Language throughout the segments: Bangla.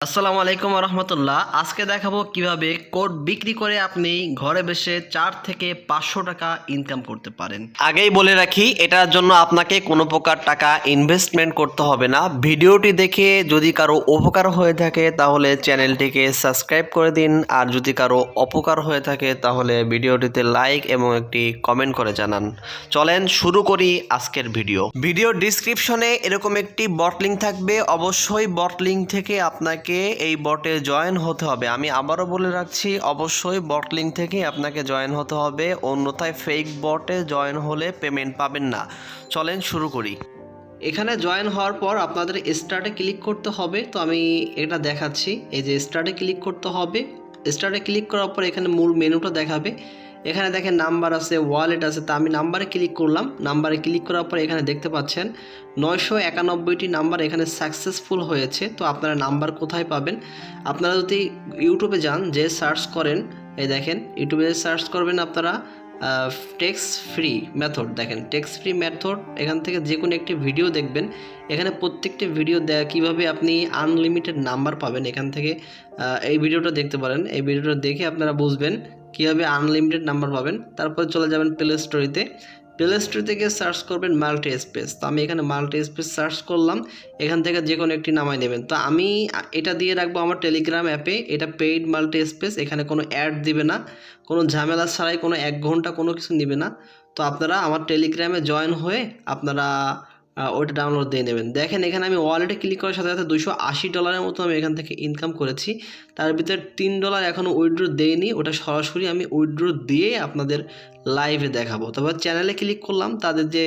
আসসালামু আলাইকুম রহমতুল্লাহ আজকে দেখাবো কীভাবে কোড বিক্রি করে আপনি ঘরে বসে চার থেকে পাঁচশো টাকা ইনকাম করতে পারেন। আগেই বলে রাখি, এটার জন্য আপনাকে কোনো প্রকার টাকা ইনভেস্টমেন্ট করতে হবে না। ভিডিওটি দেখে যদি কারও উপকার হয়ে থাকে, তাহলে চ্যানেলটিকে সাবস্ক্রাইব করে দিন। আর যদি কারও অপকার হয়ে থাকে, তাহলে ভিডিওটিতে লাইক এবং একটি কমেন্ট করে জানান। চলেন শুরু করি আজকের ভিডিও ভিডিও ডিসক্রিপশনে এরকম একটি বট লিঙ্ক থাকবে। অবশ্যই বট লিঙ্ক থেকে আপনাকে এই বটে জয়েন হতে হবে। আমি আবারও বলে রাখছি, অবশ্যই বট লিঙ্ক থেকে আপনাকে জয়েন হতে হবে। অন্যথায় ফেক বটে জয়েন হলে পেমেন্ট পাবেন না। চলেন শুরু করি। এখানে জয়েন হওয়ার পর আপনাদের স্টার্টে ক্লিক করতে হবে। তো আমি এটা দেখাচ্ছি। এই যে স্টার্টে ক্লিক করতে হবে। স্টার্টে ক্লিক করার পর এখানে মূল মেনুটা দেখাবে। এখানে দেখেন নাম্বার আছে ওয়ালেট আছে। তা আমি নাম্বারে ক্লিক করলাম। নাম্বারে ক্লিক করার পর এখানে দেখতে পাচ্ছেন নয়শো একানব্বইটি নাম্বার এখানে সাকসেসফুল হয়েছে। তো আপনারা নাম্বার কোথায় পাবেন? আপনারা যদি ইউটিউবে যান, যে সার্চ করেন, এই দেখেন, ইউটিউবে সার্চ করবেন আপনারা টেক্স ফ্রি মেথড দেখেন টেক্স ফ্রি মেথড এখান থেকে যে কোনো একটি ভিডিও দেখবেন। এখানে প্রত্যেকটি ভিডিও দেয়া, কীভাবে আপনি আনলিমিটেড নাম্বার পাবেন। এখান থেকে এই ভিডিওটা দেখতে পারেন। এই ভিডিওটা দেখে আপনারা বুঝবেন কীভাবে আনলিমিটেড নাম্বার পাবেন? তারপরে চলে যাবেন প্লে স্টোরিতে প্লে স্টোরি থেকে সার্চ করবেন মাল্টি স্পেস তো আমি এখানে মাল্টি স্পেস সার্চ করলাম। এখান থেকে যে কোনো একটি নামাই নেবেন। তো আমি এটা দিয়ে রাখব আমার টেলিগ্রাম অ্যাপে এটা পেইড মাল্টি স্পেস এখানে কোনো অ্যাড দিবে না। কোনো ঝামেলা ছাড়াই কোনো এক ঘণ্টা কোনো কিছু নেবে না। তো আপনারা আমার টেলিগ্রামে জয়েন হয়ে আপনারা ওইটা ডাউনলোড দিয়ে নেবেন। দেখেন, এখানে আমি ওয়ালেটে ক্লিক করার সাথে সাথে দুশো আশি ডলারের মতো আমি এখান থেকে ইনকাম করেছি। তার ভিতরে তিন ডলার এখনও উইড্রো দেয়নি ওটা সরাসরি আমি উইথড্র দিয়ে আপনাদের লাইভে দেখাবো। তবে চ্যানেলে ক্লিক করলাম, তাদের যে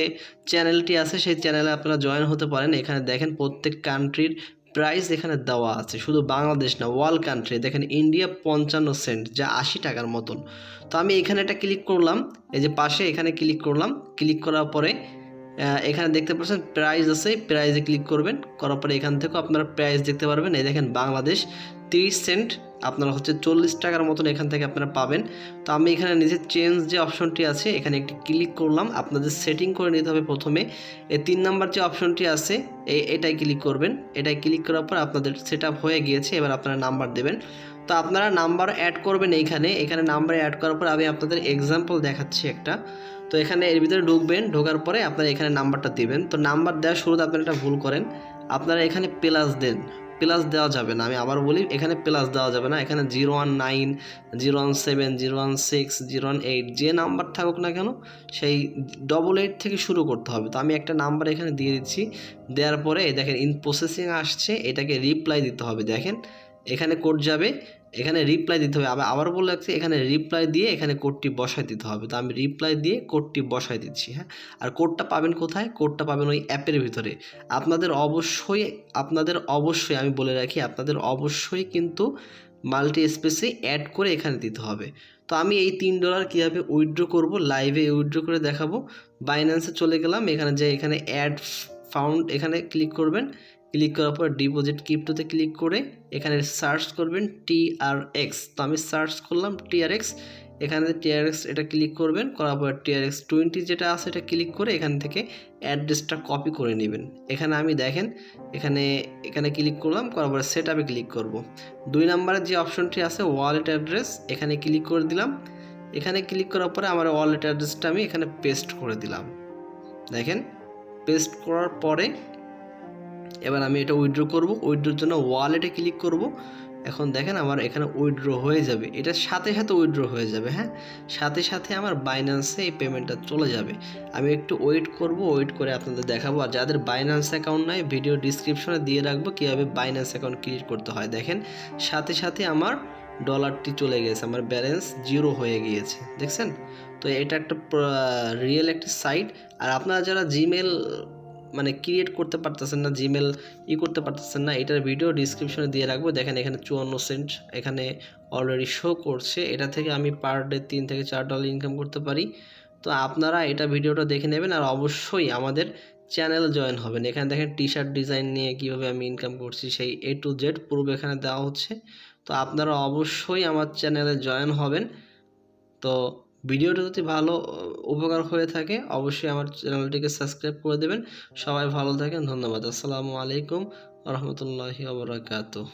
চ্যানেলটি আছে, সেই চ্যানেলে আপনারা জয়েন হতে পারেন। এখানে দেখেন, প্রত্যেক কান্ট্রির প্রাইস এখানে দেওয়া আছে। শুধু বাংলাদেশ না ওয়ার্ল্ড কান্ট্রি দেখেন ইন্ডিয়া পঞ্চান্ন সেন্ট যা আশি টাকার মতন। তো আমি এখানে একটা ক্লিক করলাম, এই যে পাশে এখানে ক্লিক করলাম। ক্লিক করার পরে এখানে দেখতে পাচ্ছেন প্রাইস আছে। প্রাইজে ক্লিক করবেন। করার পরে এখান থেকেও আপনারা প্রাইস দেখতে পারবেন। এই দেখেন বাংলাদেশ, তিরিশ সেন্ট আপনারা হচ্ছে চল্লিশ টাকার মতন এখান থেকে আপনারা পাবেন। তো আমি এখানে নিজে চেঞ্জ যে অপশনটি আছে, এখানে একটি ক্লিক করলাম। আপনাদের সেটিং করে নিতে হবে প্রথমে। এই তিন নাম্বার যে অপশনটি আছে, এই, এটাই ক্লিক করবেন। এটাই ক্লিক করার পর আপনাদের সেট হয়ে গিয়েছে। এবার আপনারা নাম্বার দেবেন। তো আপনারা নাম্বার অ্যাড করবেন এইখানে। এখানে নাম্বার অ্যাড করার পর আমি আপনাদের এক্সাম্পল দেখাচ্ছি একটা। তো এখানে এর ভিতরে ঢুকবেন, ঢোকার পরে আপনারা এখানে নাম্বারটা দিবেন। তো নাম্বার দেওয়ার শুরুতে আপনারা একটা ভুল করেন। আপনারা এখানে প্লাস দেন। প্লাস দেওয়া যাবে না। আমি আবার বলি, এখানে প্লাস দেওয়া যাবে না। এখানে zero one nine zero one seven zero one six zero one eight যে নাম্বার থাকুক না কেন, সেই ডবল এইট থেকে শুরু করতে হবে। তো আমি একটা নাম্বার এখানে দিয়ে দিচ্ছি। দেওয়ার পরে দেখেন ইন প্রসেসিং আসছে। এটাকে রিপ্লাই দিতে হবে। দেখেন, এখানে কোড যাবে। এখানে রিপ্লাই দিতে হবে। আবার আবার বলে রাখছি, এখানে রিপ্লাই দিয়ে এখানে কোডটি বসাই দিতে হবে। তো আমি রিপ্লাই দিয়ে কোডটি বসাই দিচ্ছি হ্যাঁ? আর কোডটা পাবেন কোথায়? কোডটা পাবেন ওই অ্যাপের ভিতরে। আপনাদের অবশ্যই আপনাদের অবশ্যই, আমি বলে রাখি, আপনাদের অবশ্যই কিন্তু মাল্টি স্পেসে অ্যাড করে এখানে দিতে হবে। তো আমি এই তিন ডলার কীভাবে উইথড্র করব? লাইভে উইথড্র করে দেখাবো। বাইন্যান্সে চলে গেলাম। এখানে যে, এখানে অ্যাড ফাউন্ড এখানে ক্লিক করবেন। ক্লিক করার পর ডিপোজিট ক্রিপ্টোতে ক্লিক করে এখানে সার্চ করবেন টিআরএক্স তো আমি সার্চ করলাম টিআরএক্স এখানে টিআরএক্স এটা ক্লিক করবেন, করার পর টিআরএক্স টোয়েন্টি যেটা আছে এটা ক্লিক করে এখান থেকে অ্যাড্রেসটা কপি করে নেবেন। এখানে আমি দেখেন, এখানে এখানে ক্লিক করলাম, করার পরে সেট আপে ক্লিক করব। দুই নম্বরের যে অপশনটি আছে ওয়ালেট অ্যাড্রেস, এখানে ক্লিক করে দিলাম। এখানে ক্লিক করার পরে আমার ওয়ালেট অ্যাড্রেসটা আমি এখানে পেস্ট করে দিলাম। দেখেন, পেস্ট করার পরে এবার আমি এটা উইথড্র করব উইথড্রোর জন্য ওয়ালেটে ক্লিক করব। এখন দেখেন আমার এখানে উইথড্র হয়ে যাবে। এটার সাথে সাথে উইথড্র হয়ে যাবে হ্যাঁ? সাথে সাথে আমার বাইন্যান্সে এই পেমেন্টটা চলে যাবে। আমি একটু ওয়েট করব ওয়েট করে আপনাদের দেখাবো। আর যাদের বাইন্যান্স অ্যাকাউন্ট নাই ভিডিও ডিসক্রিপশনে দিয়ে রাখব কীভাবে বাইন্যান্স অ্যাকাউন্ট ক্রিয়েট করতে হয়। দেখেন, সাথে সাথে আমার ডলারটি চলে গেছে, আমার ব্যালেন্স জিরো হয়ে গিয়েছে। দেখছেন? তো এটা একটা রিয়েল একটা সাইট আর আপনারা যারা জিমেল মানে ক্রিয়েট করতে পারতেছেন না জিমেল ই করতে পারতেছেন না, এটার ভিডিও ডিসক্রিপশনে দিয়ে রাখব। দেখেন এখানে চুয়ান্ন সেন্ট এখানে অলরেডি শো করছে। এটা থেকে আমি পার ডে তিন থেকে চার ডলার ইনকাম করতে পারি। তো আপনারা এটা ভিডিওটা দেখে নেবেন আর অবশ্যই আমাদের চ্যানেল জয়েন হবেন। এখানে দেখেন টি শার্ট ডিজাইন নিয়ে কীভাবে আমি ইনকাম করছি, সেই এ টু জেড পুরো এখানে দেওয়া হচ্ছে। তো আপনারা অবশ্যই আমার চ্যানেলে জয়েন হবেন। তো ভিডিওটা যদি ভালো উপকার হয়ে থাকে, অবশ্যই আমার চ্যানেলটিকে সাবস্ক্রাইব করে দেবেন। সবাই ভালো থাকেন, ধন্যবাদ। আসসালামু আলাইকুম রহমতুল্লাহি আবরাকাতুহ